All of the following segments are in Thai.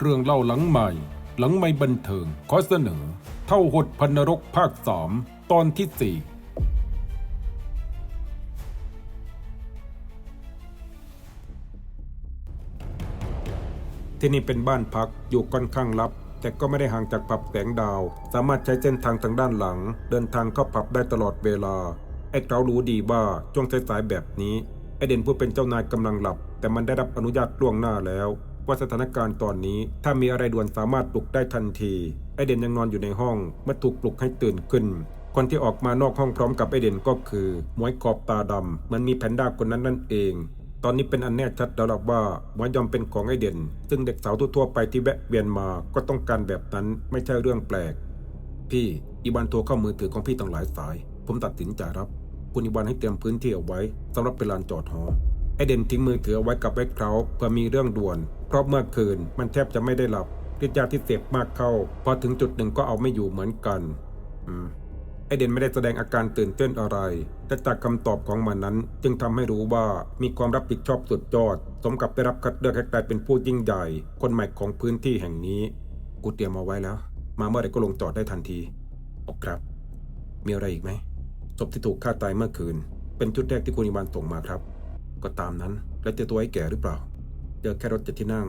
เรื่องเล่าหลังใหม่ หลังไม่บันเทิง ขอเสนอ เท่าหดพันนรกภาคสามตอนที่สี่ที่นี่เป็นบ้านพักอยู่ค่อนข้างลับ แต่ก็ไม่ได้ห่างจากผับแสงดาว สามารถใช้เส้นทางทางด้านหลัง เดินทางเข้าผับได้ตลอดเวลา ไอ้เรารู้ดีว่าช่วงสายๆแบบนี้ไอเด่นผู้เป็นเจ้านายกำลังหลับ แต่มันได้รับอนุญาตล่วงหน้าแล้ว ว่าสถานการณ์ตอนนี้ถ้ามีอะไรด่วนสามารถปลุกได้ทันที ไอเด่นยังนอนอยู่ในห้องเมื่อถูกปลุกให้ตื่นขึ้น คนที่ออกมานอกห้องพร้อมกับไอเด่นก็คือมวยขอบตาดำมันมีแพนด้าคนนั้นนั่นเอง ตอนนี้เป็นอันแน่ชัดแล้วล่ะว่ามวยยอมเป็นของไอเด่นซึ่งเด็กสาวทั่วๆไปที่แวะเวียนมาก็ต้องการแบบนั้นไม่ใช่เรื่องแปลก พี่อีบานโทรเข้ามือถือของพี่ตั้งหลายสาย ผมตัดสินใจรับคุณอีบานให้เตรียมพื้นที่เอาไว้สำหรับเป็นลานจอดหอไอเด่นทิ้งมือถือเอาไว้กับไอ้เขาเพื่อมีเรื่องด่วน ราะเมื่อคืนมันแทบจะไม่ได้หลับฤทธิ์ยาที่เสพมากเข้า พอถึงจุดหนึ่งก็เอาไม่อยู่เหมือนกัน อืมไอเดนไม่ได้แสดงอาการตื่นเต้นอะไร แต่จากคำตอบของมันนั้น จึงทำให้รู้ว่ามีความรับผิดชอบสุดยอด สมกับได้รับคัดเลือกให้กลายเป็นผู้ยิ่งใหญ่ คนใหม่ของพื้นที่แห่งนี้ กูเตรียมเอาไว้แล้ว มาเมื่อไรก็ลงจอดได้ทันทีโอครับ มีอะไรอีกไหมศพที่ถูกฆ่าตายเมื่อคืน เป็นชุดแรกที่คุณอิบานส่งมาครับ ก็ตามนั้น แล้วจอตัวไอ้แก่หรือเปล่า เจอแค่รถเจ็ดที่นั่ง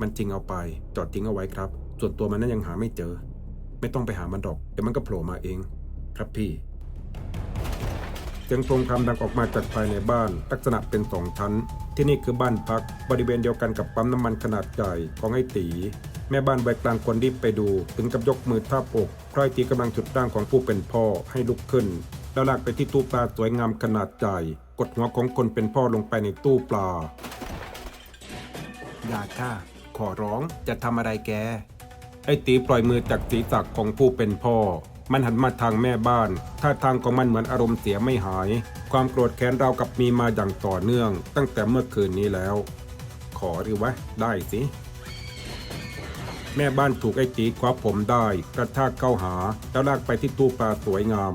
มันจริงเอาไป จอดทิ้งเอาไว้ครับ ส่วนตัวมันนั้นยังหาไม่เจอ ไม่ต้องไปหามันหรอกเดี๋ยวมันก็โผล่มาเอง ครับพี่เสียงโครมครามดังออกมาจากภายในบ้าน ลักษณะเป็นสองชั้น ที่นี่คือบ้านพัก บริเวณเดียวกันกับปั๊มน้ำมันขนาดใหญ่ของไอ้ตี แม่บ้านวัยกลางคนรีบไปดู ถึงกับยกมือทาบอกเพราะไอ้ตีกำลังจุดร่างของผู้เป็นพ่อให้ลุกขึ้น แล้วลากไปที่ตู้ปลาสวยงามขนาดใหญ่กดหัวของคนเป็นพ่อลงไปในตู้ปลา ยาค่ะขอร้องจะทำอะไรแก ไอ้ตีปล่อยมือจากศีรษะของผู้เป็นพ่อ มันหันมาทางแม่บ้าน ท่าทางของมันเหมือนอารมณ์เสียไม่หาย ความโกรธแค้นเรากับมีมาอย่างต่อเนื่อง ตั้งแต่เมื่อคืนนี้แล้ว ขอหรือวะ ได้สิ แม่บ้านถูกไอ้ตีคว้าผมได้ กระชากเข้าหา แล้วลากไปที่ตู้ปลาสวยงาม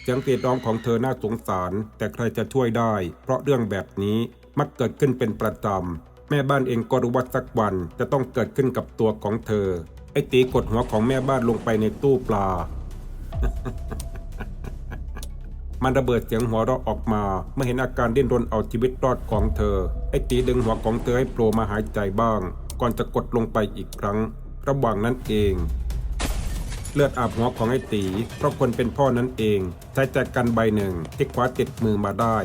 เสียงกรีดร้องของเธอน่าสงสาร แต่ใครจะช่วยได้ เพราะเรื่องแบบนี้ มักเกิดขึ้นเป็นประจำ แม่บ้านเองก็รู้ว่าสักวันจะต้องเกิดขึ้นกับตัวของเธอ ไอ้ตีกดหัวของแม่บ้านลงไปในตู้ปลา มันระเบิดเสียงหัวเราะออกมา เมื่อเห็นอาการดิ้นรนเอาชีวิตรอดของเธอ ไอ้ตีดึงหัวของเธอให้โผล่มาหายใจบ้าง ก่อนจะกดลงไปอีกครั้ง ระหว่างนั้นเองเลือดอาบหัวของไอ้ตี เพราะคนเป็นพ่อนั้นเอง ใช้แจกันใบหนึ่งที่คว้าติดมือมาได้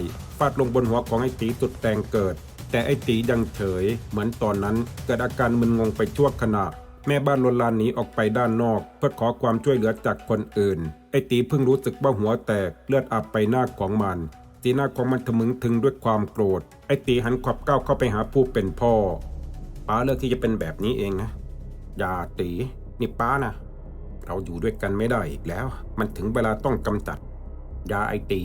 าดลงบนหัวของไอ้ตีสุดแรงเกิด แต่ไอ้ตียังเฉย เหมือนตอนนั้นเกิดอาการมึนงงไปชั่วขณะแม่บ้านลนลานหนีออกไปด้านนอก เพื่อขอความช่วยเหลือจากคนอื่น ไอ้ตีเพิ่งรู้สึกว่าหัวแตกเลือดอาบไปหน้าของมันสีหน้าของมันทะมึงถึงด้วยความโกรธ ไอ้ตีหันขวับก้าวเข้าไปหาผู้เป็นพ่อป้าเลือกที่จะเป็นแบบนี้เองนะอย่าตีนี่ป้านะเราอยู่ด้วยกันไม่ได้อีกแล้ว มันถึงเวลาต้องกำจัดยาไอตี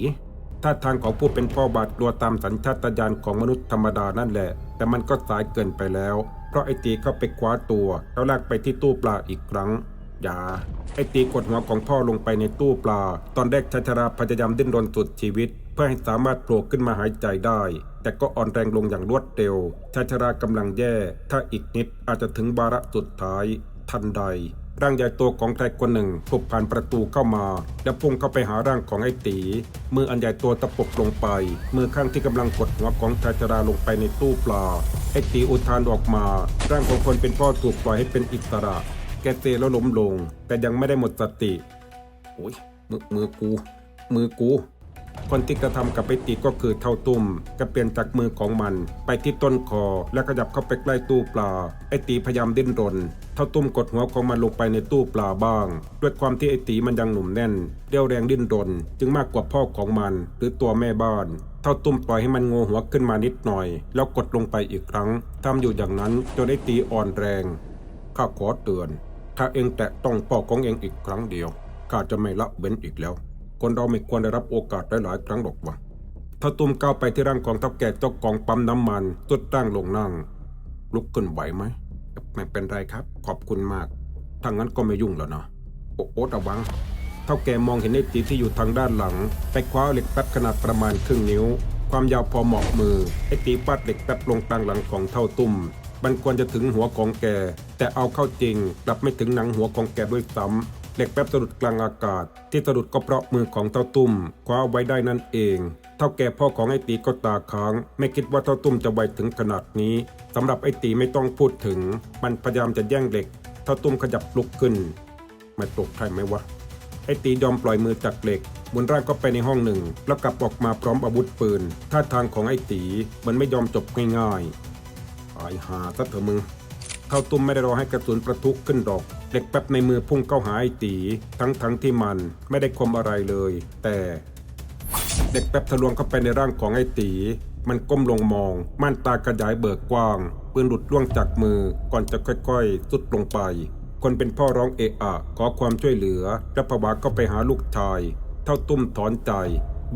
ท่าทางของผู้เป็นพ่อบาดกลัวตามสัญชาตญาณของมนุษย์ธรรมดานั่นแหละ แต่มันก็สายเกินไปแล้ว เพราะไอตีเข้าไปคว้าตัวแล้วลากไปที่ตู้ปลาอีกครั้งยาไอตีกดหัวของพ่อลงไปในตู้ปลา ตอนแรกชาชราพยายามดิ้นรนสุดชีวิต เพื่อให้สามารถโผล่ขึ้นมาหายใจได้ แต่ก็อ่อนแรงลงอย่างรวดเร็วชาชรากำลังแย่ ถ้าอีกนิดอาจจะถึงวาระสุดท้าย ทันใด ร่างใหญ่ตัวของใครคนหนึ่งพลุกผ่านประตูเข้ามา และพุ่งเข้าไปหาร่างของไอ้ตีมืออันใหญ่ตัวตะปบลงไป มือข้างที่กำลังกดหัวของชายชราลงไปในตู้ปลาไอ้ตีอุทานออกมา ร่างของคนเป็นพ่อถูกปล่อยให้เป็นอิสระ แกเซแล้วล้มลง แต่ยังไม่ได้หมดสติโอ้ยมือมือกู มือกู คนที่กระทำกับไอตีก็คือเท่าตุ้มก็เปลี่ยนจากมือของมัน ไปที่ต้นคอ และขยับเข้าไปใกล้ตู้ปลา ไอตีพยายามดิ้นรน เท่าตุ้มกดหัวของมันลงไปในตู้ปลาบ้าง ด้วยความที่ไอตีมันยังหนุ่มแน่นเรี่ยวแรงดิ้นรน จึงมากกว่าพ่อของมัน หรือตัวแม่บ้านเท่าตุ้มปล่อยให้มันงอหัวขึ้นมานิดหน่อย แล้วกดลงไปอีกครั้งทำอยู่อย่างนั้นจนไอตีอ่อนแรงข้าขอเตือน ถ้าเองแตะต้องพ่อของเองอีกครั้งเดียวข้าจะไม่ละเว้นอีกแล้ว คนเราไม่ควรได้รับโอกาสหลายๆครั้งหรอกวะถ้าตุ้มก้าวไปที่ร่างของเท่าแก่เจ้าของปั๊มน้ำมันสุดร่างลงนั่ง ลุกขึ้นไหวไหมไม่เป็นไรครับ ขอบคุณมากถ้างั้นก็ไม่ยุ่งแล้วนาะโอโอระวังเท่าแก่มองเห็นไอ้ตีที่อยู่ทางด้านหลังไปคว้าเหล็กแป๊บขนาดประมาณครึ่งนิ้ว ความยาวพอเหมาะมือไอ้ตีฟาดเหล็กแป๊บลงกลางหลังของเท่าตุ้มมันควรจะถึงหัวของแก แต่เอาเข้าจริงกลับไม่ถึงหนังหัวของแกด้วยซ้ำ เหล็กแป๊บสะดุดกลางอากาศ ที่สะดุดก็เพราะมือของเต้าตุ้มคว้าไว้ได้นั่นเอง เท่าแก่พ่อของไอ้ตีก็ตาค้าง ไม่คิดว่าเต้าตุ้มจะไวถึงขนาดนี้สำหรับไอ้ตีไม่ต้องพูดถึง มันพยายามจะแย่งเหล็กเต้าตุ้มขยับลุกขึ้นไม่ตกใครไหมวะไอ้ตียอมปล่อยมือจากเหล็กหมุนร่างก็ไปในห้องหนึ่ง แล้วกลับออกมาพร้อมอาวุธปืนท่าทางของไอ้ตีมันไม่ยอมจบง่ายๆตายหาซะเถอะมึง เข้าตุ้มไม่ได้รอให้กระสุนประทุขึ้นดอก เหล็กแป๊บในมือพุ่งเข้าหาไอ้ตี ทั้งทั้งที่มันไม่ได้คมอะไรเลย แต่เด็กแป๊บทะลวงเข้าไปในร่างของไอ้ตี มันก้มลงมอง ม่านตากระยายเบิกกว้าง ปืนหลุดล่วงจากมือ ก่อนจะค่อยๆสุดลงไป คนเป็นพ่อร้องเอะอะ ขอความช่วยเหลือและผวาก็ไปหาลูกชาย เท่าตุ้มถอนใจ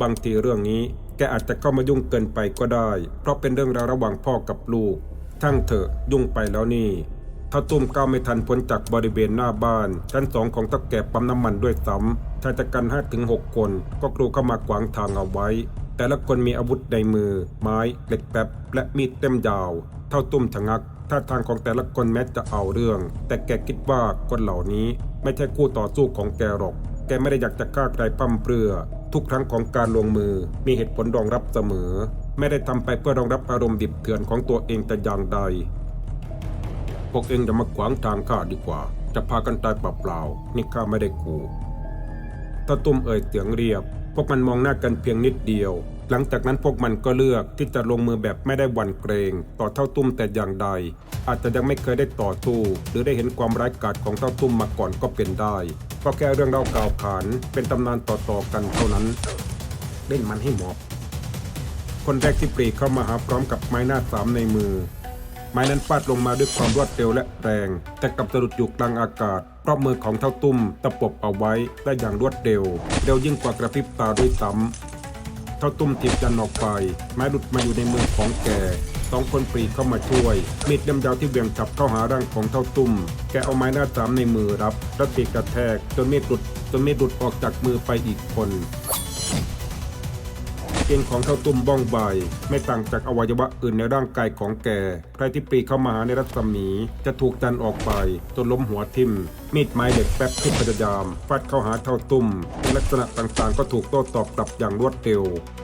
บางทีเรื่องนี้ แกอาจจะเข้ามายุ่งเกินไปก็ได้ เพราะเป็นเรื่องราวระหว่างพ่อกับลูก ทั้งเถอะยุ่งไปแล้วนี่ถ้าตุ้มก้าวไม่ทันพ้นจากบริเวณหน้าบ้าน ชั้นสองของตะแก่ปั๊มน้ำมันด้วยซ้ำชายจัดกันห้าถึงหกคน ก็กรูเข้ามาขวางทางเอาไว้ แต่ละคนมีอาวุธในมือ ไม้เหล็กแป๊บและมีดเต็มยาว เท่าตุ้มชะงักท่าทางของแต่ละคนแม้จะเอาเรื่อง แต่แกคิดว่าคนเหล่านี้ไม่ใช่คู่ต่อสู้ของแกหรอก แกไม่ได้อยากจะฆ่าใครปั้มเปลือ ทุกครั้งของการลงมือมีเหตุผลรองรับเสมอ ไม่ได้ทำไปเพื่อรองรับอารมณ์ดิบเถื่อนของตัวเองแต่อย่างใด พวกเองอย่ามาขวางทางข้าดีกว่า จะพากันตายเปล่าๆนี่ข้าไม่ได้ขู่ตาตุ้มเอ่ยเสียงเรียบ พวกมันมองหน้ากันเพียงนิดเดียว หลังจากนั้นพวกมันก็เลือกที่จะลงมือแบบไม่ได้หวั่นเกรง ต่อเท่าตุ้มแต่อย่างใด อาจจะยังไม่เคยได้ต่อสู้หรือได้เห็นความร้ายกาจของเท่าตุ้มมาก่อนก็เป็นได้ก็แค่เรื่องเล่ากล่าวขานเป็นตำนานต่อๆกันเท่านั้นเล่นมันให้หมอบ คนแรกที่ปรีเข้ามาหาพร้อมกับไม้หน้าสามในมือ ไม้นั้นฟาดลงมาด้วยความรวดเร็วและแรง แต่กลับสะดุดอยู่กลางอากาศ เพราะมือของเท่าตุ้มตะปบเอาไว้ได้อย่างรวดเร็ว เร็วยิ่งกว่ากระพริบตาด้วยซ้ำเท่าตุ้มถีบจันออกไป ไม้หลุดมาอยู่ในมือของแกสองคนปรีเข้ามาช่วย มีดเล่มยาวที่เบี่ยงฉับเข้าหาร่างของเท่าตุ้ม แกเอาไม้หน้าสามในมือรับ แล้วตีกระแทกจนมีดหลุดจนมีดหลุดออกจากมือไปอีกคน เกงของเท่าตุ้มบ้องใบ ไม่ต่างจากอวัยวะอื่นในร่างกายของแก ใครที่ปรีเข้ามาหาในรัศมี จะถูกจันออกไป จนล้มหัวทิ่ม มีดไม้เหล็กแป๊บที่พยายามฟาดเข้าหาเท่าตุ้มในลักษณะต่างๆ ก็ถูกโต้ตอบกลับอย่างรวดเร็ว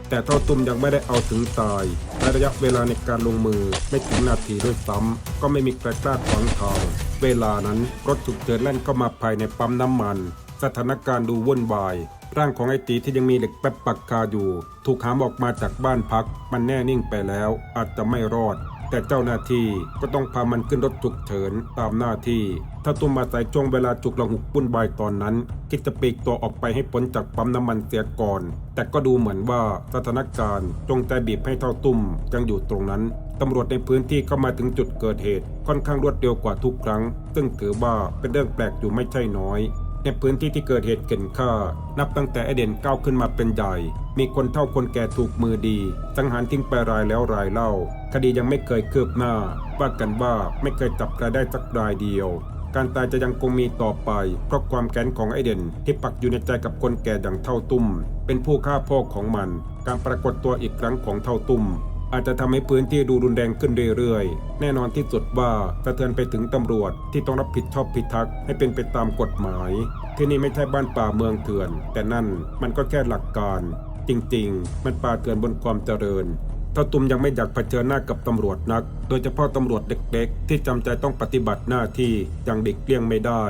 แต่เท่าตุ้มยังไม่ได้เอาถึงตายในระยะเวลาในการลงมือไม่ถึงนาทีด้วยซ้ำก็ไม่มีใครกล้าขวางทางเวลานั้นรถฉุกเฉินแล่นเข้ามาภายในปั๊มน้ำมัน สถานการณ์ดูวุ่นวาย ร่างของไอตีที่ยังมีเหล็กแป๊บปักคาอยู่ ถูกหามออกมาจากบ้านพัก มันแน่นิ่งไปแล้ว อาจจะไม่รอด แต่เจ้าหน้าที่ก็ต้องพามันขึ้นรถฉุกเฉินตามหน้าที่ ถ้าตุ้มมาใส่ช่วงเวลาจุกระหุกปุ้นบายตอนนั้น คิดจะปีกตัวออกไปให้พ้นจากปั๊มน้ำมันเสียก่อน แต่ก็ดูเหมือนว่าสถานการณ์จงใจบีบให้เท่าตุ้มยังอยู่ตรงนั้นตำรวจในพื้นที่เข้ามาถึงจุดเกิดเหตุ ค่อนข้างรวดเร็วกว่าทุกครั้ง ซึ่งถือว่าเป็นเรื่องแปลกอยู่ไม่ใช่น้อย ในพื้นที่ที่เกิดเหตุเก่นฆ่า นับตั้งแต่ไอเด่นก้าวขึ้นมาเป็นใหญ่ มีคนเท่าคนแก่ถูกมือดี สังหารทิ้งไปรายแล้วรายเล่า คดียังไม่เคยคืบหน้า ว่ากันว่าไม่เคยจับใครได้สักรายเดียว การตายจะยังคงมีต่อไป เพราะความแค้นของไอเด่นที่ปักอยู่ในใจกับคนแก่อย่งเท่าตุ้ม เป็นผู้ฆ่าพ่อของมัน การปรากฏตัวอีกครั้งของเท่าตุ้ม อาจจะทำให้พื้นที่ดูรุนแรงขึ้นเรื่อยๆ แน่นอนที่สุดว่าสะเทือนไปถึงตำรวจที่ต้องรับผิดชอบพิทักษ์ให้เป็นไปตามกฎหมาย ที่นี่ไม่ใช่บ้านป่าเมืองเถื่อน แต่นั่นมันก็แค่หลักการ จริงๆ มันป่าเถื่อนบนความเจริญเท่าตุ้มยังไม่อยากเผชิญหน้ากับตำรวจนัก โดยเฉพาะตำรวจเด็กๆ ที่จำใจต้องปฏิบัติหน้าที่อย่างเด็กเลี่ยงไม่ได้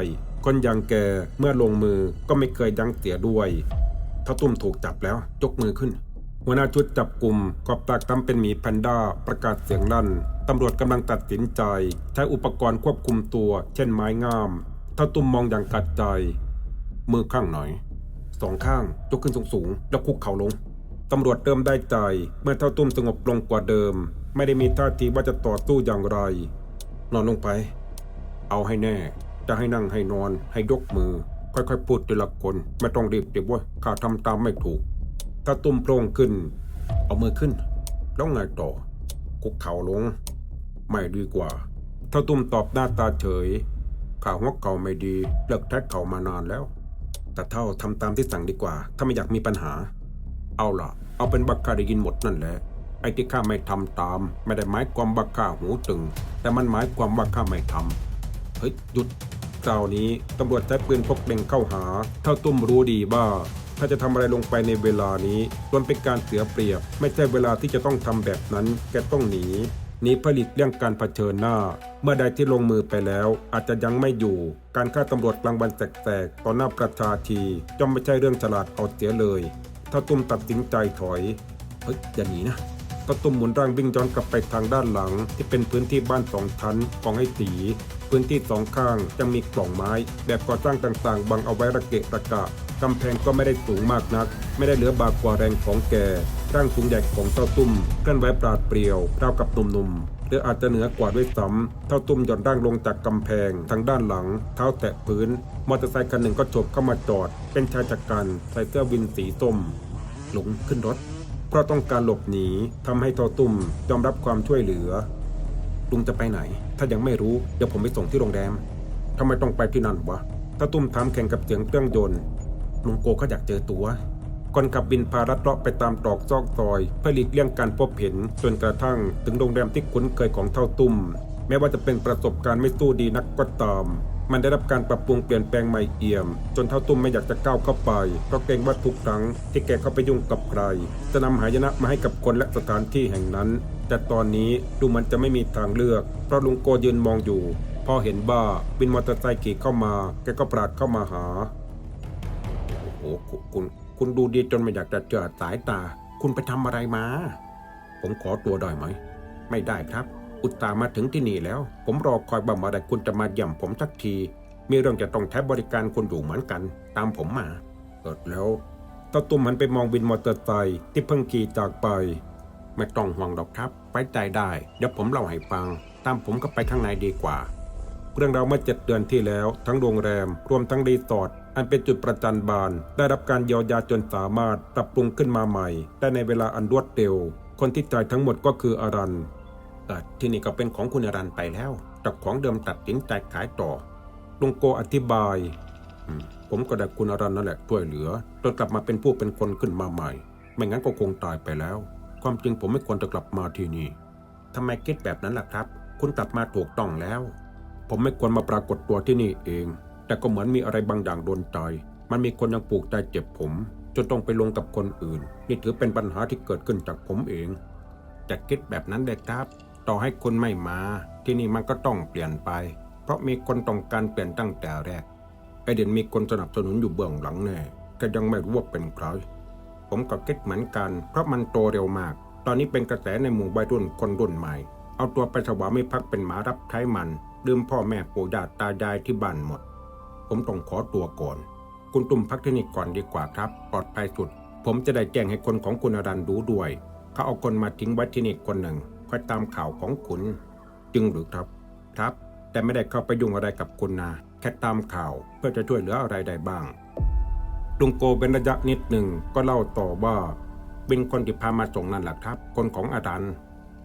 คนอย่างแกเมื่อลงมือก็ไม่เคยยั้งเสียด้วย ถ้าตุ้มถูกจับแล้วยกมือขึ้น หัวหน้าชุดจับกลุ่มกอบปากตำเป็นหมีแพนด้าประกาศเสียงลั่น ตำรวจกำลังตัดสินใจ ใช้อุปกรณ์ควบคุมตัว เช่นไม้งามถ้าตุ้มมองอย่างกัดใจ มือข้างหน่อย สองข้างยกขึ้นสูงสูงๆแล้วคุกเข่าลง ตำรวจเริ่มได้ใจ เมื่อเท่าตุ้มสงบลงกว่าเดิม ไม่ได้มีท่าทีว่าจะต่อสู้อย่างไร นอนลงไป เอาให้แน่ จะให้นั่งให้นอน ให้ยกมือ ค่อยๆพูดทีละคนไม่ต้องรีบเดี๋ยวว่าข้าทำตามไม่ถูก ถ้าตุ้มโพร่งขึ้น เอามือขึ้นแล้วไงต่อคุกเข่าลง ไม่ดีกว่าถ้าตุ้มตอบหน้าตาเฉยข่าวหัวเก่าไม่ดี เลิกแท็กเข่ามานานแล้ว แต่เท่าทำตามที่สั่งดีกว่า ถ้าไม่อยากมีปัญหา เอาล่ะ เอาเป็นบักคาได้ยินหมดนั่นแหละไอ้ที่ข้าไม่ทำตาม ไม่ได้หมายความว่าข้าหูตึง แต่มันหมายความว่าข้าไม่ทำเฮ้ยหยุดคราวนี้ตำรวจใช้ปืนพกเล็งเข้าหา เท่าตุ้มรู้ดีว่า ถ้าจะทำอะไรลงไปในเวลานี้ล้วนเป็นการเสียเปรียบ ไม่ใช่เวลาที่จะต้องทำแบบนั้น แกต้องหนีหนีผลิตเรื่องการเผชิญหน้า เมื่อใดที่ลงมือไปแล้ว อาจจะยังไม่อยู่ การฆ่าตำรวจกลางวันแสกๆต่อหน้าประชาทีย่อมไม่ใช่เรื่องฉลาดเอาเสียเลย ถ้าตุ้มตัดสินใจถอยเฮ้ยอย่าหนีนะก็ตุ้มหมุนร่างวิ่งย้อนกลับไปทางด้านหลัง ที่เป็นพื้นที่บ้านสองชั้นของไอ้ตี พื้นที่สองข้างยังมีกล่องไม้ แบบก่อสร้างต่างๆ บังเอาไว้ระเกะระกะกำแพงก็ไม่ได้สูงมากนัก ไม่ได้เหลือบากกว่าแรงของแกร่างสูงใหญ่ของเต้าตุ้มเคลื่อนไหวปราดเปรียวราวกับหนุ่มๆหรืออาจจะเหนือกว่าด้วยซ้ำเท่าตุ้มหย่อนร่างลงจากกำแพงทางด้านหลัง เท้าแตะพื้น มอเตอร์ไซค์คันหนึ่งก็ฉบเข้ามาจอด เป็นชายจักรันใส่เสื้อวินสีส้มหลงขึ้นรถ เพราะต้องการหลบหนีทำให้ทอตุ้มยอมรับความช่วยเหลือ ลุงจะไปไหน ถ้ายังไม่รู้ เดี๋ยวผมไปส่งที่โรงแรมทำไมต้องไปที่นั่นวะ ถ้าตุ้มถามแข่งกับเสียงเครื่องยนต์ ลุงโกเขาอยากเจอตัว ก่อนขับบินพารัดเลาะไปตามตรอกซอกซอยเพื่อหลีกเลี่ยงการพบเห็น จนกระทั่งถึงโรงแรมที่คุ้นเคยของเท่าตุ้ม แม้ว่าจะเป็นประสบการณ์ไม่สู้ดีนักก็ตาม มันได้รับการปรับปรุงเปลี่ยนแปลงใหม่เอี่ยม จนเท่าตุ้มไม่อยากจะก้าวเข้าไป เพราะเกรงว่าทุกครั้งที่แกเข้าไปยุ่งกับใคร จะนำหายนะมาให้กับคนและสถานที่แห่งนั้น แต่ตอนนี้ดูมันจะไม่มีทางเลือก เพราะลุงโกยืนมองอยู่ พอเห็นบ้าวินมอเตอร์ไซค์ขี่เข้ามา แกก็ปราดเข้ามาหา โอ้โหคุณคุณคุณดูดีจนไม่อยากจะเจอสายตา คุณไปทำอะไรมา ผมขอตัวได้ไหม ไม่ได้ครับ อุตส่ามาถึงที่นี่แล้ว ผมรอคอยบ่ามื่อใดคุณจะมาเยี่ยมผมสักที มีเรื่องจะต้องใช้บริการคุณอยู่เหมือนกัน ตามผมมาเกิดแล้วตาตุ้มหันไปมองวินมอเตอร์ไซค์ที่เพิ่งขี่จากไป ไม่ต้องห่วงหรอกครับ ไปใจได้ เดี๋ยวผมเล่าให้ฟัง ตามผมก็ไปข้างในดีกว่า เรื่องราวเมื่อเจ็ดเดือนที่แล้ว ทั้งโรงแรม รวมทั้งรีสอร์ทอันเป็นจุดประจันบาน ได้รับการเยียวยาจนสามารถปรับปรุงขึ้นมาใหม่ ได้ในเวลาอันรวดเร็ว คนที่จ่ายทั้งหมดก็คืออารันเอ่ที่นี่ก็เป็นของคุณอารันไปแล้วเจ้าของเดิมตัดสินใจขายต่อลุงโกอธิบายผมก็ได้คุณอารันนั่นแหละช่วยเหลือจนกลับมาเป็นผู้เป็นคนขึ้นมาใหม่ ไม่งั้นก็คงตายไปแล้ว ความจริงผมไม่ควรจะกลับมาที่นี่ทำไมคิดแบบนั้นล่ะครับ คุณกลับมาถูกต้องแล้ว ผมไม่ควรมาปรากฏตัวที่นี่เอง แต่ก็เหมือนมีอะไรบางอย่างโดนใจ มันมีคนยังปลูกใจเจ็บผม จนต้องไปลงกับคนอื่น นี่ถือเป็นปัญหาที่เกิดขึ้นจากผมเองจะคิดแบบนั้นเลยครับ ต่อให้คุณไม่มา ที่นี่มันก็ต้องเปลี่ยนไป เพราะมีคนต้องการเปลี่ยนตั้งแต่แรกไอเด่นมีคนสนับสนุนอยู่เบื้องหลังแน่ก็ยังไม่รู้ว่าเป็นใคร ผมก็คิดเหมือนกัน เพราะมันโตเร็วมาก ตอนนี้เป็นกระแสในหมู่วัยรุ่นคนรุ่นใหม่ เอาตัวไปถวาม่พักดิ์เป็นหมารับใช้มันลืมพ่อแม่ปู่ย่าตายายที่บ้านหมด ผมต้องขอตัวก่อน คุณตุ่มพักที่นี่ก่อนดีกว่าครับ ปลอดภัยสุด ผมจะได้แจ้งให้คนของคุณอรันรู้ด้วย เขาเอาคนมาทิ้งไว้ที่นี่คนหนึ่งคอยตามข่าวของคุณจริงหรือครับครับ แต่ไม่ได้เข้าไปยุ่งอะไรกับคุณนาแค่ตามข่าวเพื่อจะช่วยเหลืออะไรได้บ้าง ลุงโกเป็นระยะนิดหนึ่งก็เล่าต่อว่า เป็นคนที่พามาส่งนั่นแหละครับ คนของอารัน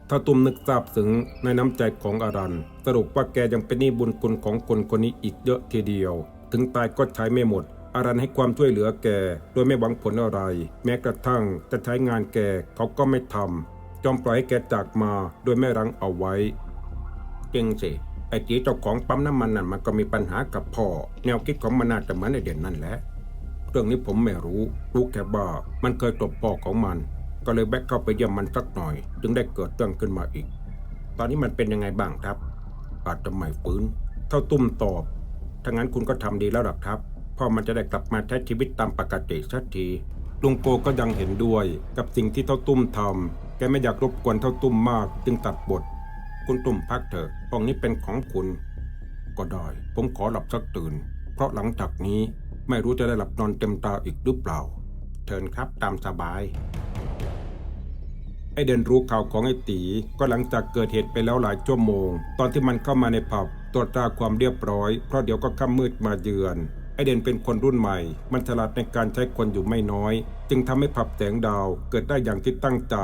ถ้าตุ้มนึกทราบถึงในน้ำใจของอารันสรุปว่าแกยังเป็นหนี้บุญคุณของคนคนนี้อีกเยอะทีเดียว ถึงตายก็ใช้ไม่หมด อารันให้ความช่วยเหลือแก โดยไม่หวังผลอะไร แม้กระทั่งจะใช้งานแกเขาก็ไม่ทำจอมปล่อยให้แกจากมาโดยไม่รั้งเอาไว้เก่งสิไอ้จีเจ้าของปั๊มน้ำมันนั่นมันก็มีปัญหากับพ่อ แนวคิดของมันน่าจะเหมือนไอเด่นนั่นแหละ เรื่องนี้ผมไม่รู้ รู้แค่ว่ามันเคยตบพ่อของมัน ก็เลยแบกเข้าไปเยี่ยมมันสักหน่อย จึงได้เกิดเรื่องขึ้นมาอีก ตอนนี้มันเป็นยังไงบ้างครับ อาจจะไม่ฟื้น เท่าตุ้มตอบถ้างั้นคุณก็ทำดีแล้วหรอครับพ่อมันจะได้กลับมาใช้ชีวิตตามปกติสักทีลุงโกก็ยังเห็นด้วยกับสิ่งที่เท่าตุ้มทำแกไม่อยากรบกวนเท่าตุ้มมาก จึงตัดบท คุณตุ้มพักเถอะห้องนี้เป็นของคุณ ก็ได้ ผมขอหลับสักตื่น เพราะหลังจากนี้ ไม่รู้จะได้หลับนอนเต็มตาอีกหรือเปล่า เชิญครับตามสบาย ไอเดนรู้ข่าวของไอตีก็หลังจากเกิดเหตุไปแล้วหลายชั่วโมง ตอนที่มันเข้ามาในผับตรวจตาความเรียบร้อย เพราะเดี๋ยวก็ค่ำมืดมาเยือนไอเดนเป็นคนรุ่นใหม่ มันฉลาดในการใช้คนอยู่ไม่น้อย จึงทำให้ผับแสงดาวเกิดได้อย่างที่ตั้งใจ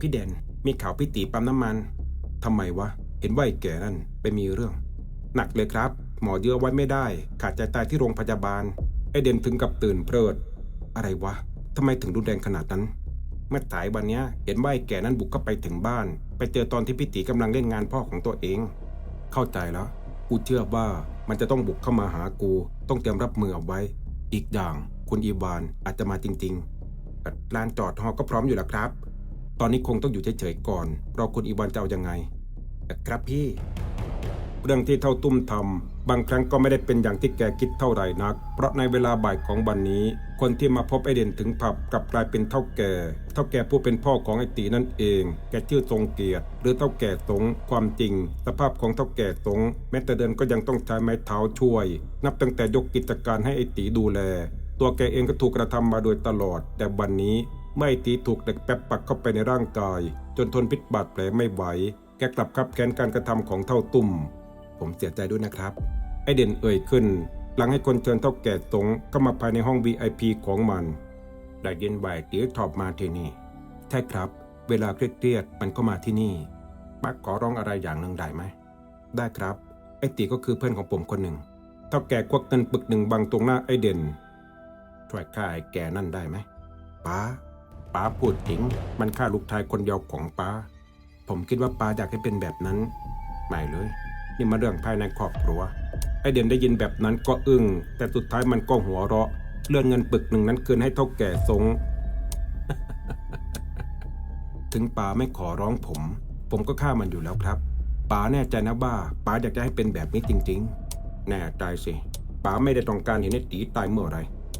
พี่เดนมีข่าวพี่ตีปั๊มน้ำมันทำไมวะ เห็นว่าไอ้แก่นั่นไปมีเรื่อง หนักเลยครับ หมอเยอไว้ไม่ได้ ขาดใจตายที่โรงพยาบาล ไอเดนถึงกับตื่นเพลิด อะไรวะทำไมถึงรุนแรงขนาดนั้น เมื่อสายวันเนี้ยเห็นว่าไอ้แก่นั้นบุกเข้าไปถึงบ้าน ไปเจอตอนที่พี่ตีกำลังเล่นงานพ่อของตัวเอง เข้าใจแล้ว กูเชื่อว่ามันจะต้องบุกเข้ามาหากู ต้องเตรียมรับมือเอาไว้ อีกอย่างคุณอีวานอาจจะมาจริงๆลานจอดฮอก็พร้อมอยู่แล้วครับ ตอนนี้คงต้องอยู่เฉยๆก่อนรอคุณอีวานจะเอายังไง ครับพี่ เรื่องที่เท่าตุ้มทำ บางครั้งก็ไม่ได้เป็นอย่างที่แกคิดเท่าไหร่นัก เพราะในเวลาบ่ายของวันนี้ คนที่มาพบไอเด่นถึงผับกลับกลายเป็นเท่าแก่ เท่าแก่ผู้เป็นพ่อของไอตีนั่นเอง แกชื่อทรงเกียรติ หรือเท่าแก่สงความจริง สภาพของเท่าแก่สงแม้แต่เดินก็ยังต้องใช้ไม้เท้าช่วย นับตั้งแต่ยกกิจการให้ไอตีดูแล ตัวแกเองก็ถูกกระทำมาโดยตลอด แต่วันนี้เมื่อไอตีถูกเหล็กแป๊บปักเข้าไปในร่างกาย จนทนพิษบาดแผลไม่ไหวแกกลับคับแค้นการกระทำของเท่าตุ้มผมเสียใจด้วยนะครับ ไอเด่นเอ่ยขึ้น หลังให้คนเชิญเท่าแก่ตงเข้ามาภายในห้อง VIP ของมัน ได้ยินบ่ายตีถอบมาที่นี่ ใช่ครับ เวลาเครียดๆมันก็มาที่นี่ปักขอร้องอะไรอย่างหนึ่งได้ไหม ได้ครับ ไอตีก็คือเพื่อนของผมคนหนึ่ง เท่าแก่ควักเงินปึกหนึ่งบังตรงหน้าไอเด่น ช่วยฆ่าไอแก่นั่นได้ไหมป้าป้าพูดจริงมันฆ่าลูกชายคนเดียวของป้า ผมคิดว่าป้าอยากให้เป็นแบบนั้น ไม่เลย นี่มาเรื่องภายในครอบครัว เด่นได้ยินแบบนั้นก็อึง้งแต่สุดท้ายมันก็หัวเราะ เลื่อนเงินปึกหนึ่งนั้นคืนให้เท่าแก่สง ถึงป๋าไม่ขอร้องผม ผมก็ฆ่ามันอยู่แล้วครับป๋าแน่ใจนะว่าป๋าอยากจะให้เป็นแบบนี้จริง ๆ แน่ใจสิป๋าไม่ได้ต้องการเห็นไอ้ตีตายเมื่อไร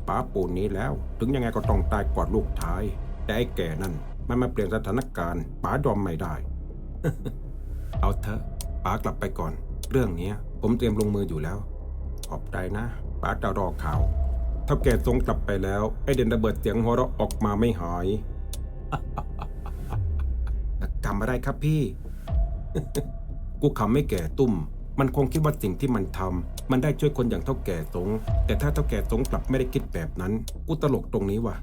ป๋าปูนนี้แล้ว ถึงยังไงก็ต้องตายก่อนลูกชาย แต่ไอ้แก่นั่นมันมาเปลี่ยนสถานการณ์ป๋ายอมไม่ได้ เอาเถอะป๋ากลับไปก่อน เรื่องเนี้ย ผมเตรียมลงมืออยู่แล้ว ขอบใจนะป๋าจะรอข่าวเท่าแกทรงกลับไปแล้ว ไอเด่นระเบิดเสียงหัวเราะออกมาไม่หายทำอะไรครับพี่ กูขำไม่แก่ตุ้ม มันคงคิดว่าสิ่งที่มันทำมันได้ช่วยคนอย่างเท่าแก่สง แต่ถ้าเท่าแก่สงกลับไม่ได้คิดแบบนั้น กูตลกตรงนี้ว่ะ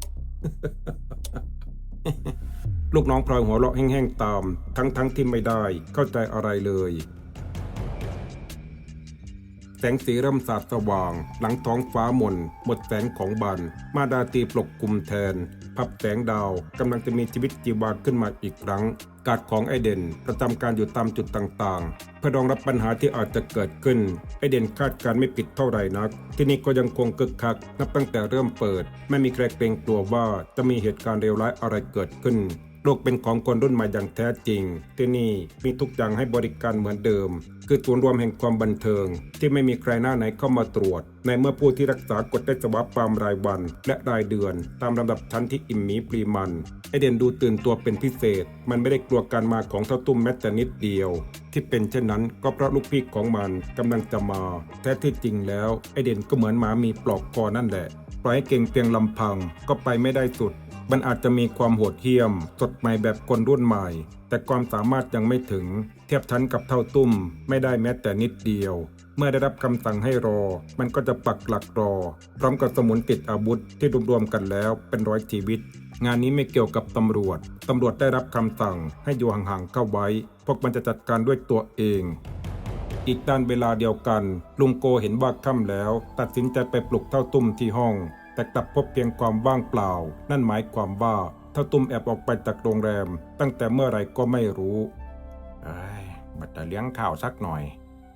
ลูกน้องพลอยหัวเราะแห้งๆตาม ทั้งๆที่ไม่ได้เข้าใจอะไรเลย งสีเริ่มสาดสว่าง หลังท้องฟ้ามน หมดแสงของบัน มาดาตีปกกลุ่มแทน พับแสงดาวกำลังจะมีชีวิตจีวาขึ้นมาอีกครั้ง การดของไอเดนประจำการอยู่ตามจุดต่างๆ เพื่อรองรับปัญหาที่อาจจะเกิดขึ้น ไอเดนคาดการไม่ผิดเท่าไหร่นัก ที่นี่ก็ยังคงคึกคัก นับตั้งแต่เริ่มเปิด ไม่มีใครเกรงกลัวว่าจะมีเหตุการณ์เลวร้ายอะไรเกิดขึ้น โลกเป็นของคนรุ่นใหม่อย่างแท้จริง ที่นี่มีทุกอย่างให้บริการเหมือนเดิม คือศูนย์รวมแห่งความบันเทิง ที่ไม่มีใครหน้าไหนเข้ามาตรวจ ในเมื่อผู้ที่รักษากฎได้สวาปามรายวัน และรายเดือน ตามลำดับชั้นที่อิ่มมีปรีมันไอเดนดูตื่นตัวเป็นพิเศษ มันไม่ได้กลัวการมาของเท่าตุ้มแม้แต่นิดเดียว ที่เป็นเช่นนั้นก็เพราะลูกพี่ของมันกำลังจะมาแท้ที่จริงแล้วไอเดนก็เหมือนหมามีปลอกคอนั่นแหละ ปล่อยให้เก่งเพียงลำพังก็ไปไม่ได้สุด มันอาจจะมีความโหดเหี้ยม สดใหม่แบบคนรุ่นใหม่ แต่ความสามารถยังไม่ถึง เทียบชั้นกับเท่าตุ้ม ไม่ได้แม้แต่นิดเดียว เมื่อได้รับคำสั่งให้รอ มันก็จะปักหลักรอ พร้อมกับสมุนติดอาวุธที่รวมๆกันแล้วเป็นร้อยชีวิตงานนี้ไม่เกี่ยวกับตำรวจ ตำรวจได้รับคำสั่งให้อยู่ห่างๆเข้าไว้ พวกมันจะจัดการด้วยตัวเอง อีกด้านเวลาเดียวกัน ลุงโกเห็นว่าค่ำแล้ว ตัดสินใจไปปลุกเท่าตุ้มที่ห้อง แต่กลับพบเพียงความว่างเปล่า นั่นหมายความว่าเท่าตุ้มแอบออกไปจากโรงแรม ตั้งแต่เมื่อไหร่ก็ไม่รู้เอ้ยบัดจะเลี้ยงข้าวสักหน่อย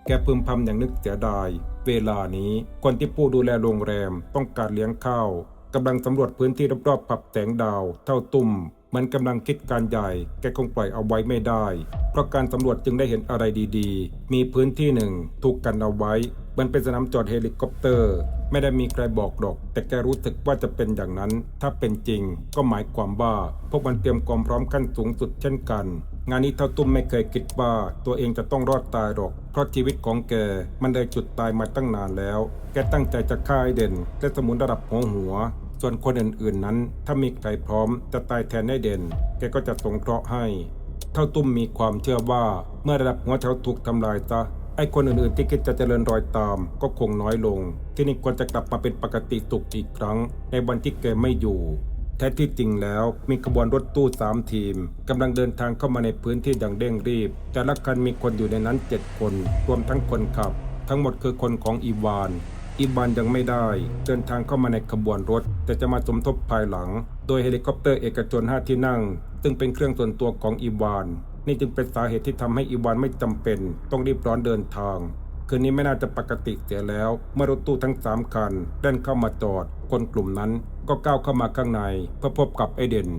แกพึมพำอย่างนึกเสียดาย เวลานี้คนที่ผู้ดูแลโรงแรมต้องการเลี้ยงข้าวกำลังสำรวจพื้นที่รอบๆผับแสงดาว เท่าตุ้ม มันกำลังคิดการใหญ่ แกคงปล่อยเอาไว้ไม่ได้ เพราะการสำรวจจึงได้เห็นอะไรดีๆ มีพื้นที่หนึ่งถูกกันเอาไว้ มันเป็นสนามจอดเฮลิคอปเตอร์ ไม่ได้มีใครบอกหรอก แต่แกรู้สึกว่าจะเป็นอย่างนั้น ถ้าเป็นจริง ก็หมายความว่า พวกมันเตรียมความพร้อมขั้นสูงสุดเช่นกัน งานนี้เท่าตุ้มไม่เคยคิดว่า ตัวเองจะต้องรอดตายหรอก เพราะชีวิตของแกมันได้จุดตายมาตั้งนานแล้ว แกตั้งใจจะฆ่าไอเด่นและสมุนระดับหัวหัว ส่วนคนอื่นๆนั้น ถ้ามีใครพร้อมจะตายแทนไอเด่น แกก็จะสงเคราะห์ให้ เท่าตุ้มมีความเชื่อว่าเมื่อระดับหัวเขาถูกทำลายซะไอ้คนอื่นๆที่คิดจะเจริญรอยตาม ก็คงน้อยลง ที่นี่ควรจะกลับมาเป็นปกติสุขอีกครั้ง ในวันที่แกไม่อยู่แท้ที่จริงแล้วมีขบวนรถตู้สามทีมกำลังเดินทางเข้ามาในพื้นที่อย่างเร่งรีบ แต่ละคันมีคนอยู่ในนั้นเจ็ดคน รวมทั้งคนขับ ทั้งหมดคือคนของอีวาน อีบานยังไม่ได้ เดินทางเข้ามาในขบวนรถ แต่จะมาสมทบภายหลัง โดยเฮลิคอปเตอร์เอกชน 5 ที่นั่ง ซึ่งเป็นเครื่องส่วนตัวของอีวาน นี่จึงเป็นสาเหตุที่ทำให้อีวานไม่จำเป็น ต้องรีบร้อนเดินทาง คืนนี้ไม่น่าจะปกติเสียแล้ว เมื่อรถตู้ทั้งสามคันเดินเข้ามาจอด คนกลุ่มนั้นก็ก้าวเข้ามาข้างใน เพื่อพบกับไอเดน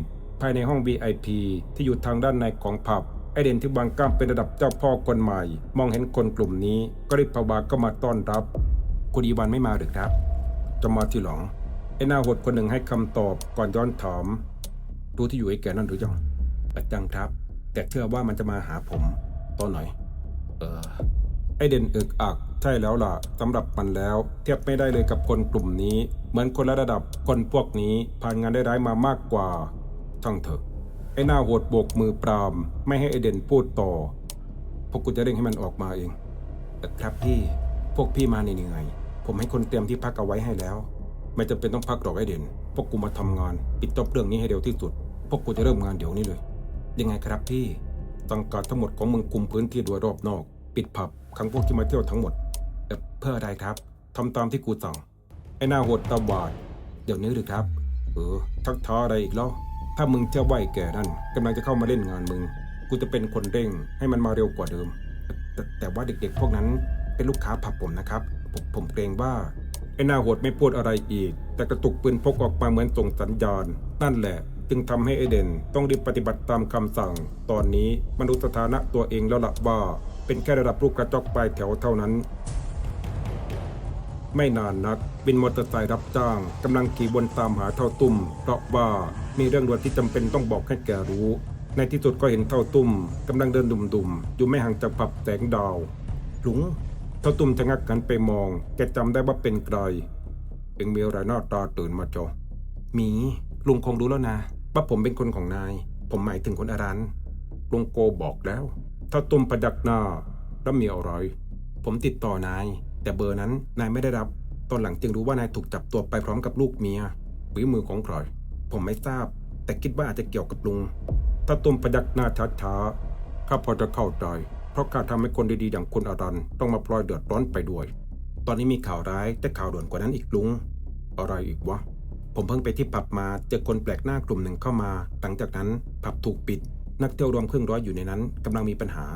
ภายในห้อง VIP ที่อยู่ทางด้านในของผับไอเดนที่วางกล้ามเป็นระดับเจ้าพ่อคนใหม่ มองเห็นคนกลุ่มนี้ก็รีบพาวาเข้ามาต้อนรับ คุณอีวานไม่มาหรือครับจะมาที่หลงไอ้หน้าหดคนหนึ่งให้คำตอบก่อนย้อนถามรู้ที่อยู่ไอ้แกนั่นหรือยังอาจังครับ แต่เชื่อว่ามันจะมาหาผมตอนไหนเออไอเด่นอึกอัก ใช่แล้วล่ะสำหรับมันแล้ว เทียบไม่ได้เลยกับคนกลุ่มนี้ เหมือนคนละระดับคนพวกนี้ผ่านงานได้ร้ายมามากกว่าช่างเถอะไอหน้าโหดโบกมือปราม ไม่ให้ไอเด่นพูดต่อ พวกกูจะเร่งให้มันออกมาเองออครับพี่พวกพี่มาเหนื่อย ผมให้คนเตรียมที่พักเอาไว้ให้แล้ว ไม่จำเป็นต้องพักหรอกไอเด่นพวกกูมาทำงาน ปิดจบเรื่องนี้ให้เร็วที่สุด พวกกูจะเริ่มงานเดี๋ยวนี้เลย ยังไงครับพี่สังกัดทั้งหมดของมึงคุมพื้นที่โดยรอบนอก ปิดผับขังพวกที่มาเที่ยวทั้งหมดเเพื่ออะไรครับทำตามที่กูสั่งไอ้หน้าโหดตาบาดเดี๋ยวนี้หรือครับ เออทักท้าอะไรอีกแล้วถ้ามึงเจ้าไหวแก่นั่นกำลังจะเข้ามาเล่นงานมึง กูจะเป็นคนเร่งให้มันมาเร็วกว่าเดิม แต่แต่ว่าเด็กๆ พวกนั้นเป็นลูกค้าผับผมนะครับ ผมผมเกรงว่าไอ้หน้าโหดไม่พูดอะไรอีก แต่กระตุกปืนพกออกมาเหมือนส่งสัญญาณ นั่นแหละ จึงทำให้ไอเดนต้องรีบปฏิบัติตามคำสั่ง ตอนนี้มันรู้สถานะตัวเองแล้วละว่า เป็นแค่ระดับลูกกระจอกปลายแถวเท่านั้นไม่นานนักบินมอเตอร์ไซค์รับจ้างกำลังขี่วนตามหาเท่าตุ้มเพราะว่ามีเรื่องด่วนที่จำเป็นต้องบอกให้แกรู้ ในที่สุดก็เห็นเท่าตุ้มกำลังเดินดุ่มๆ อยู่ไม่ห่างจากผับแสงดาว หลุง เท่าตุ้มชะงักกันไปมอง แกจำได้ว่าเป็นใครเอ็งมีอะไรหน้าตาตื่นมาจอมี ลุงคงรู้แล้วนะว่าผมเป็นคนของนาย ผมหมายถึงคนอารันลุงโกบอกแล้วเท่าตุ้มประดักหน้าแล้วมีอะไรผมติดต่อนาย แต่เบอร์นั้นนายไม่ได้รับ ตอนหลังจึงรู้ว่านายถูกจับตัวไปพร้อมกับลูกเมียฝีมือของใครผมไม่ทราบ แต่คิดว่าอาจจะเกี่ยวกับลุงถ้าตุ้มพยักหน้าช้าๆข้าพอจะเข้าใจ ราะข้าทำให้คนดีๆอย่างคุณอารันต้องมาพลอยเดือดร้อนไปด้วย ตอนนี้มีข่าวร้ายแต่ข่าวด่วนกว่านั้นอีกลุง อะไรอีกวะ ผมเพิ่งไปที่ผับมาเจอคนแปลกหน้ากลุ่มหนึ่งเข้ามา หลังจากนั้นผับถูกปิด นักเที่ยวรวมครึ่งร้อยอยู่ในนั้นกำลังมีปัญหา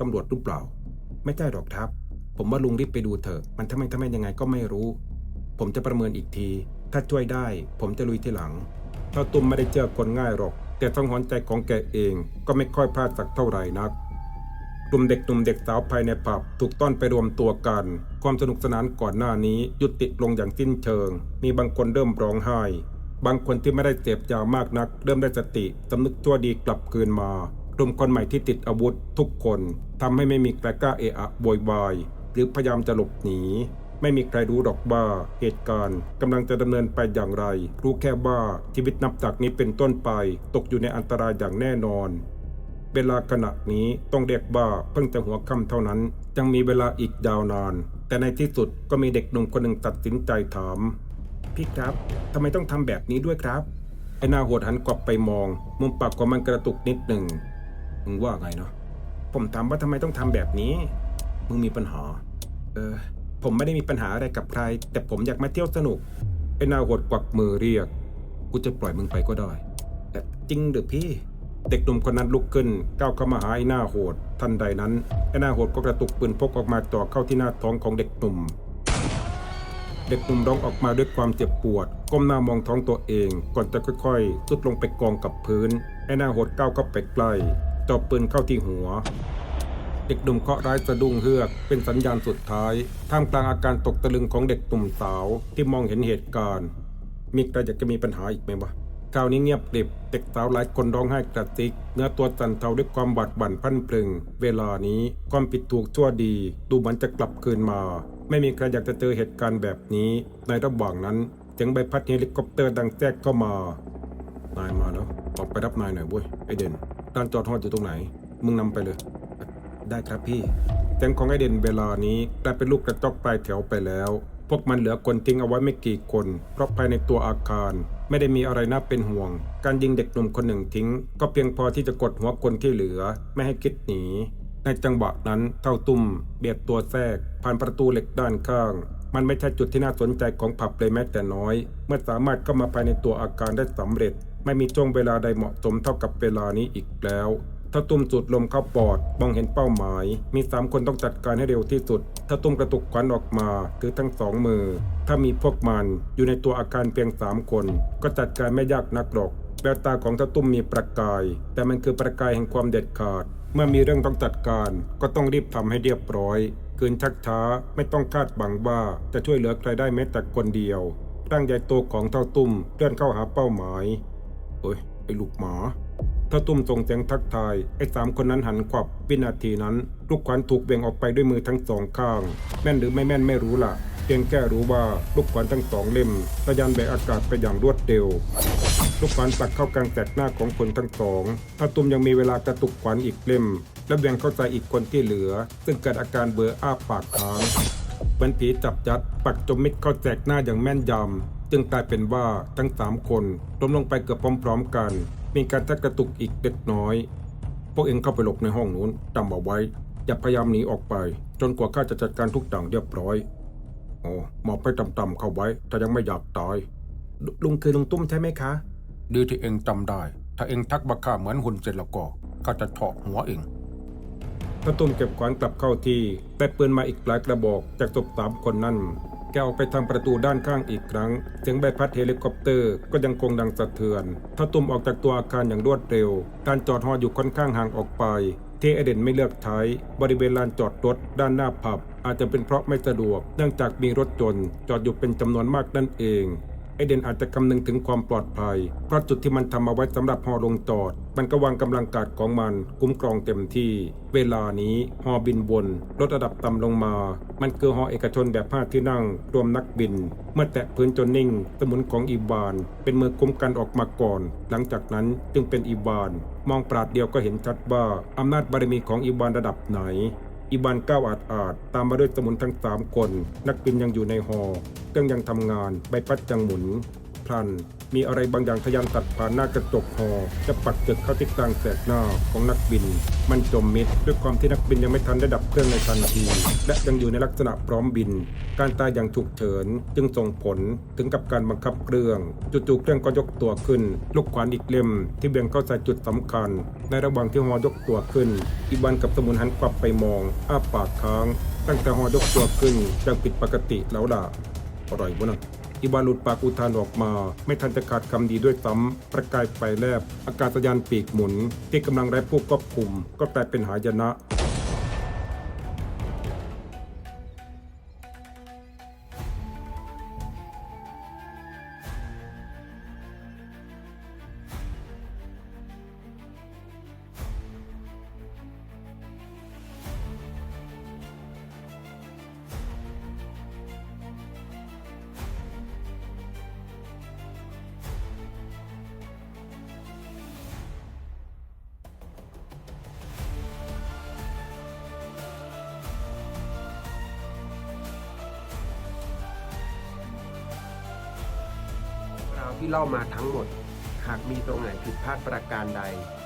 ตำรวจหรือเปล่า ไม่ใช่หรอกครับ ผมว่าลุงรีบไปดูเถอะ มันทำไมทำไมยังไงก็ไม่รู้ ผมจะประเมินอีกที ถ้าช่วยได้ ผมจะลุยทีหลังถ้าตุ้มไม่ได้เจอคนง่ายหรอก แต่ทั้งหอนใจของแกเองก็ไม่ค่อยพลาดสักเท่าไหร่นัก กลุ่มเด็กหนุ่มเด็กสาวภายในผับถูกต้อนไปรวมตัวกัน ความสนุกสนานก่อนหน้านี้ยุติลงอย่างสิ้นเชิง มีบางคนเริ่มร้องไห้ บางคนที่ไม่ได้เสพยามากนัก เริ่มได้สติสำนึกชั่วดีกลับคืนมากลุ่มคนใหม่ที่ติดอาวุธทุกคนทำให้ไม่มีใครกล้าเอะอะโวยวายหรือพยายามจะหลบหนี ไม่มีใครรู้หรอกว่าเหตุการณ์กำลังจะดำเนินไปอย่างไร รู้แค่ว่าชีวิตนับจากนี้เป็นต้นไป ตกอยู่ในอันตรายอย่างแน่นอน เวลาขณะนี้ต้องเรียกว่าเพิ่งจะหัวค่ำเท่านั้น ยังมีเวลาอีกยาวนาน แต่ในที่สุดก็มีเด็กหนุ่มคนหนึ่งตัดสินใจถาม พี่ครับทำไมต้องทำแบบนี้ด้วยครับ ไอ้หน้าโหดหันกลับไปมอง มุมปากของมันกระตุกนิดหนึ่งมึงว่าไงเนาะผมถามว่าทำไมต้องทำแบบนี้ มึงมีปัญหา เออ ผมไม่ได้มีปัญหาอะไรกับใคร แต่ผมอยากมาเที่ยวสนุก ไอ้หน้าโหดกวักมือเรียก กูจะปล่อยมึงไปก็ได้ แต่จริงหรือพี่ เด็กหนุ่มคนนั้นลุกขึ้นก้าวเข้ามาหาไอ้หน้าโหด ทันใดนั้นไอ้หน้าโหดก็กระตุกปืนพกออกมาจ่อเข้าที่หน้าท้องของเด็กหนุ่ม เด็กหนุ่มร้องออกมาด้วยความเจ็บปวด ก้มหน้ามองท้องตัวเอง ก่อนจะค่อยๆสุดลงไปกองกับพื้นไอ้หน้าโหดก้าวเข้าไปใกล้จ่อปืนเข้าที่หัว เด็กหนุ่มเคาะร้ายสะดุ้งเฮือก เป็นสัญญาณสุดท้าย ท่ามกลางอาการตกตะลึงของเด็กหนุ่มสาวที่มองเห็นเหตุการณ์ มีใครอยากจะมีปัญหาอีกไหมวะ คราวนี้เงียบกริบเด็กสาวหลายคนร้องไห้กระติก เนื้อตัวสั่นเทาด้วยความบาดบั่นพันพรึง เวลานี้ความผิดถูกชั่วดี ดูเหมือนจะกลับคืนมา ไม่มีใครอยากจะเจอเหตุการณ์แบบนี้ ในระหว่างนั้นเสียงใบพัดเฮลิคอปเตอร์ดังแจ๊กเข้ามานายมาแล้วออกไปรับนายหน่อยเว้ยไอเด่นลานจอดฮอดอยู่ตรงไหน มึงนำไปเลย ได้ครับพี่แก๊งของไอเด่นเวลานี้กลายเป็นลูกกระจอกปลายแถวไปแล้ว พวกมันเหลือคนทิ้งเอาไว้ไม่กี่คน เพราะภายในตัวอาคาร ไม่ได้มีอะไรน่าเป็นห่วง การยิงเด็กหนุ่มคนหนึ่งทิ้ง ก็เพียงพอที่จะกดหัวคนที่เหลือ ไม่ให้คิดหนี ในจังหวะนั้นเท่าตุ้ม เบียดตัวแทรก ผ่านประตูเหล็กด้านข้าง มันไม่ใช่จุดที่น่าสนใจของผับเลยแม้แต่น้อย เมื่อสามารถเข้ามาภายในตัวอาการได้สำเร็จ ไม่มีช่วงเวลาใดเหมาะสมเท่ากับเวลานี้อีกแล้ว ถ้าตุ้มสูดลมเข้าปอดมองเห็นเป้าหมาย มีสามคนต้องจัดการให้เร็วที่สุด ถ้าตุ้มกระตุกควันออกมาถือทั้งสองมือ ถ้ามีพวกมันอยู่ในตัวอาคารเพียงสามคน ก็จัดการไม่ยากนักหรอกแววตาของท้าตุ้มมีประกาย แต่มันคือประกายแห่งความเด็ดขาด เมื่อมีเรื่องต้องจัดการ ก็ต้องรีบทำให้เรียบร้อยคืนชักช้าไม่ต้องคาดบังว่าจะช่วยเหลือใครได้แม้แต่คนเดียวร่างใหญ่โตของเท่าตุ้มเลื่อนเข้าหาเป้าหมายเอ้ยไอ้ลูกหมา ถ้าตุ้มส่งเสียงทักทาย ไอ้สามคนนั้นหันขวับวินาทีนั้น ลูกขวัญถูกเบี่ยงออกไปด้วยมือทั้งสองข้าง แม่นหรือไม่แม่นไม่รู้ล่ะ เพียงแค่รู้ว่าลูกขวัญทั้งสองเล่มระยันแบกอากาศไปอย่างรวดเร็ว ลูกขวัญปักเข้ากลางแตกหน้าของคนทั้งสองถ้าตุ้มยังมีเวลากระตุกขวัญอีกเล่ม และเบี่ยงเข้าใจอีกคนที่เหลือ ซึ่งเกิดอาการเบลออ้าปากค้างเหมือนผีจับยัด ปักจมมิดเข้าแจกหน้าอย่างแม่นยำ จึงกลายเป็นว่าทั้งสามคนล้มลงไปเกือบพร้อม ๆ กัน มีการชักกระตุกอีกเล็กน้อย พวกเองเข้าไปหลบในห้องนู้นจำเอาไว้ อย่าพยายามหนีออกไป จนกว่าข้าจะจัดการทุกอย่างเรียบร้อยโอ้หมอบไปต่ำๆเข้าไว้ ถ้ายังไม่อยากตายลลุงคือลุงตุ้มใช่ไหมคะ ดีที่เองจำได้ ถ้าเองทักบักข้าเหมือนหุ่นเสร็จแล้วก็ข้าจะเฉาะหัวเองพระตุ้มเก็บขวานกลับเข้าที่แต่ปืนมาอีกหลายกระบอกจากศพสามคนนั้น แกออกไปทางประตูด้านข้างอีกครั้ง เสียงใบพัดเฮลิคอปเตอร์ก็ยังคงดังสะเทือนถ้าตุ้มออกจากตัวอาคารอย่างรวดเร็ว การจอดฮออยู่ค่อนข้างห่างออกไปที่เอเดนไม่เลือกใช้บริเวณลานจอดรถด้านหน้าผับ อาจจะเป็นเพราะไม่สะดวก เนื่องจากมีรถยนต์จอดอยู่เป็นจำนวนมากนั่นเอง ไอเดนอาจจะคำนึงถึงความปลอดภัย เพราะจุดที่มันทำเอาไว้สำหรับฮอลงจอด มันก็วางกำลังกาดของมันคุ้มครองเต็มที่ เวลานี้ฮอบินวนลดระดับต่ำลงมา มันคือฮอเอกชนแบบห้าที่นั่ง รวมนักบิน เมื่อแตะพื้นจนนิ่ง สมุนของอีวาน เป็นมือคุ้มกันออกมาก่อน หลังจากนั้นจึงเป็นอีวาน มองปราดเดียวก็เห็นชัดว่าอำนาจบารมีของอีวานระดับไหน อีบานก้าวอาดอาดตามมาด้วยสมุนทั้งสามคน นักบินยังอยู่ในหอเครื่องยังทำงาน ใบพัดยังหมุน พลัน มีอะไรบางอย่างทะยานตัดผ่านหน้ากระจกหอจะปักจึกเข้าที่กลางแสกหน้าของนักบิน มันจมมิดด้วยความที่นักบินยังไม่ทันได้ดับเครื่องในทันที และยังอยู่ในลักษณะพร้อมบิน การตายอย่างฉุกเฉินจึงส่งผลถึงกับการบังคับเครื่องจู่ๆเครื่องก็ยกตัวขึ้น ลูกขวานอีกเล่ม ที่เบี่ยงเข้าใส่จุดสำคัญ ในระหว่างที่หอยกตัวขึ้น อีบันกับสมุนหันกลับไปมอง อ้าปากค้าง ตั้งแต่หอยกตัวขึ้นยังผิดปกติแล้วล่ะอร่อยวะนะ อีวาหลุดปากอุทานออกมา ไม่ทันจะขาดคำดีด้วยซ้ำประกายไฟแลบ อากาศยานปีกหมุน ที่กำลังไร้ผู้ควบคุม ก็กลายเป็นหายนะ ที่เล่ามาทั้งหมด หากมีตรงไหนผิดพลาดประการใด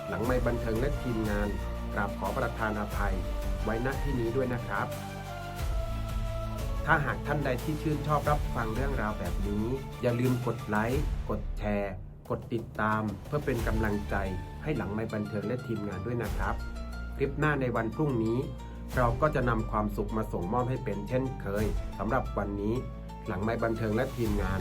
หลังไม่บันเทิงและทีมงานกราบขอประทานอภัย ไว้ณที่นี้ด้วยนะครับ ถ้าหากท่านใดที่ชื่นชอบรับฟังเรื่องราวแบบนี้ อย่าลืมกดไลค์กดแชร์ กดติดตาม เพื่อเป็นกำลังใจให้หลังไม่บันเทิงและทีมงานด้วยนะครับ คลิปหน้าในวันพรุ่งนี้ เราก็จะนำความสุขมาส่งมอบให้เป็นเช่นเคยสำหรับวันนี้ หลังไม่บันเทิงและทีมงาน